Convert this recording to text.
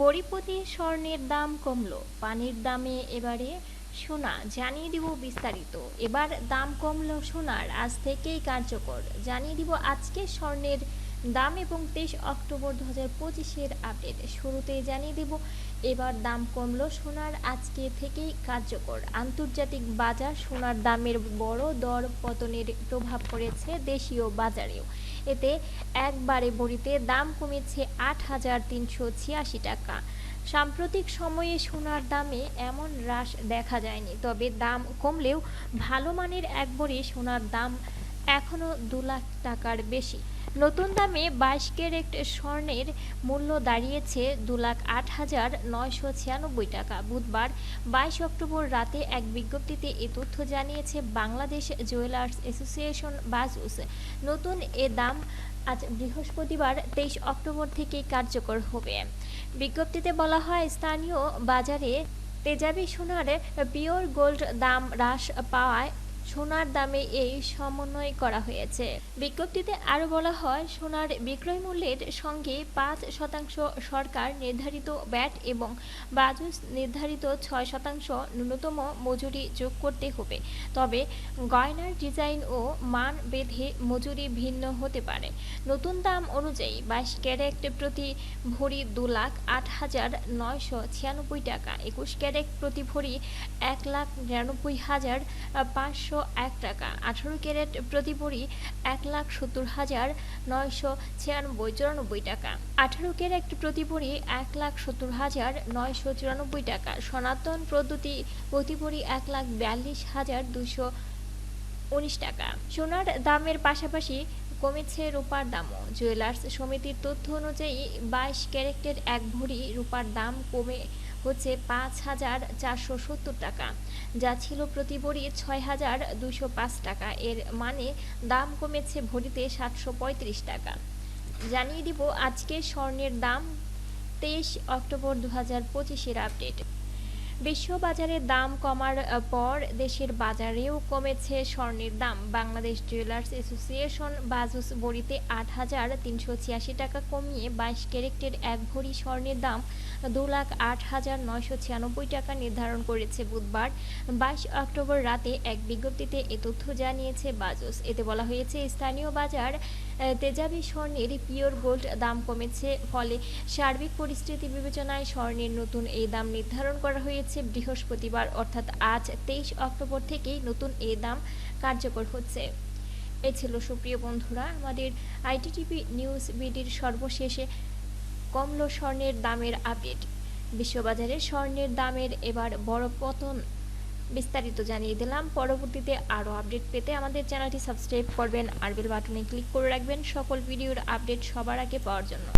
বড়িপতি স্বর্ণের দাম কমলো, পানির দামে এবারে সোনা, জানিয়ে দিব বিস্তারিত। এবার দাম কমলো সোনার, আজ থেকেই কার্যকর। জানিয়ে দিব আজকে স্বর্ণের দাম এবং তেইশ অক্টোবর দু হাজার পঁচিশের আপডেট। শুরুতেই জানিয়ে দিব, এবার দাম কমলো সোনার, আজকে থেকেই কার্যকর। আন্তর্জাতিক বাজার সোনার দামের বড় দর পতনের প্রভাব পড়েছে দেশীয় বাজারেও। এতে একবারে বড়িতে দাম কমেছে আট হাজার তিনশো ছিয়াশি টাকা। সাম্প্রতিক সময়ে সোনার দামে এমন হ্রাস দেখা যায়নি, তবে দাম কমলেও ভালো মানের এক ভরি সোনার দাম এখনও দু লাখ টাকার বেশি। নতুন দামে বাইশ ক্যারেট স্বর্ণের মূল্য দাঁড়িয়েছে দু লাখ আট হাজার নয়শো ছিয়ানব্বই টাকা। বুধবার বাইশ অক্টোবর রাতে এক বিজ্ঞপ্তিতে এ তথ্য জানিয়েছে বাংলাদেশ জুয়েলার্স অ্যাসোসিয়েশন বাজুস। নতুন এ দাম আজ বৃহস্পতিবার তেইশ অক্টোবর থেকে কার্যকর হবে। বিজ্ঞপ্তিতে বলা হয়, স্থানীয় বাজারে তেজাবি সোনার পিওর গোল্ড দাম হ্রাস পাওয়ায় সোনার দামে এই সমন্বয় করা হয়েছে। বিজ্ঞপ্তিতে আরও বলা হয়, সোনার বিক্রয় মূল্যের সঙ্গে পাঁচ শতাংশ সরকার নির্ধারিত ব্যাট এবং বাজুস নির্ধারিত ছয় শতাংশ ন্যূনতম মজুরি যোগ করতে হবে। তবে গয়নার ডিজাইন ও মান বেঁধে মজুরি ভিন্ন হতে পারে। নতুন দাম অনুযায়ী বাইশ ক্যারেট প্রতি ভরি দু লাখ আট হাজার নয়শো ছিয়ানব্বই টাকা, একুশ ক্যারেট প্রতি ভরি এক লাখ নিরানব্বই হাজার পাঁচশো এক টাকা। আঠারো ক্যারেট প্রতি ভরি এক লাখ সত্তর হাজার নয়শো ছিয়ানব্বই চুরানব্বই টাকা। আঠারো ক্যারেট প্রতি ভরি এক লাখ সত্তর হাজার নয়শো চুরানব্বই টাকা। সনাতন পদ্ধতি প্রতি ভরি এক লাখ বিয়াল্লিশ হাজার দুশো উনিশ টাকা। সোনার দামের পাশাপাশি কমেছে রূপার দামও। জুয়েলার্স সমিতির তথ্য অনুযায়ী বাইশ ক্যারেক্টের এক ভরি রূপার দাম কমে হচ্ছে পাঁচ হাজার চারশো সত্তর টাকা, যা ছিল প্রতি ভরি ছয় হাজার দুশো পাঁচ টাকা। এর মানে দাম কমেছে ভরিতে সাতশো পঁয়ত্রিশ টাকা। জানিয়ে দিব আজকে স্বর্ণের দাম, তেইশ অক্টোবর দু হাজার পঁচিশের আপডেট। বিশ্ববাজারে দাম কমার পর দেশের বাজারেও কমেছে স্বর্ণের দাম। বাংলাদেশ জুয়েলার্স অ্যাসোসিয়েশন বাজুস বড়িতে আট হাজার তিনশো ছিয়াশি টাকা কমিয়ে বাইশ ক্যারেক্টের এক ভরি স্বর্ণের দাম দু লাখ আট হাজার নয়শো ছিয়ানব্বই টাকা নির্ধারণ করেছে বুধবার। বাইশ অক্টোবর রাতে এক বিজ্ঞপ্তিতে এ তথ্য জানিয়েছে বাজুস। এতে বলা হয়েছে, স্থানীয় বাজার তেজাবি স্বর্ণের পিওর গোল্ড দাম কমেছে। ফলে সার্বিক পরিস্থিতি বিবেচনায় স্বর্ণের নতুন এই দাম নির্ধারণ করা হয়েছে। বৃহস্পতিবার, অর্থাৎ আজ তেইশ অক্টোবর থেকেই নতুন এ দাম কার্যকর হচ্ছে। এ ছিল সুপ্রিয় বন্ধুরা, আমাদের আইটিটিভি নিউজ বিডির সর্বশেষে কমল স্বর্ণের দামের আপডেট। বিশ্ববাজারে স্বর্ণের দামের এবার বড় পতন বিস্তারিত জানিয়ে দিলাম। পরবর্তীতে আরও আপডেট পেতে আমাদের চ্যানেলটি সাবস্ক্রাইব করবেন, আর বেল বাটনে ক্লিক করে রাখবেন সকল ভিডিওর আপডেট সবার আগে পাওয়ার জন্য।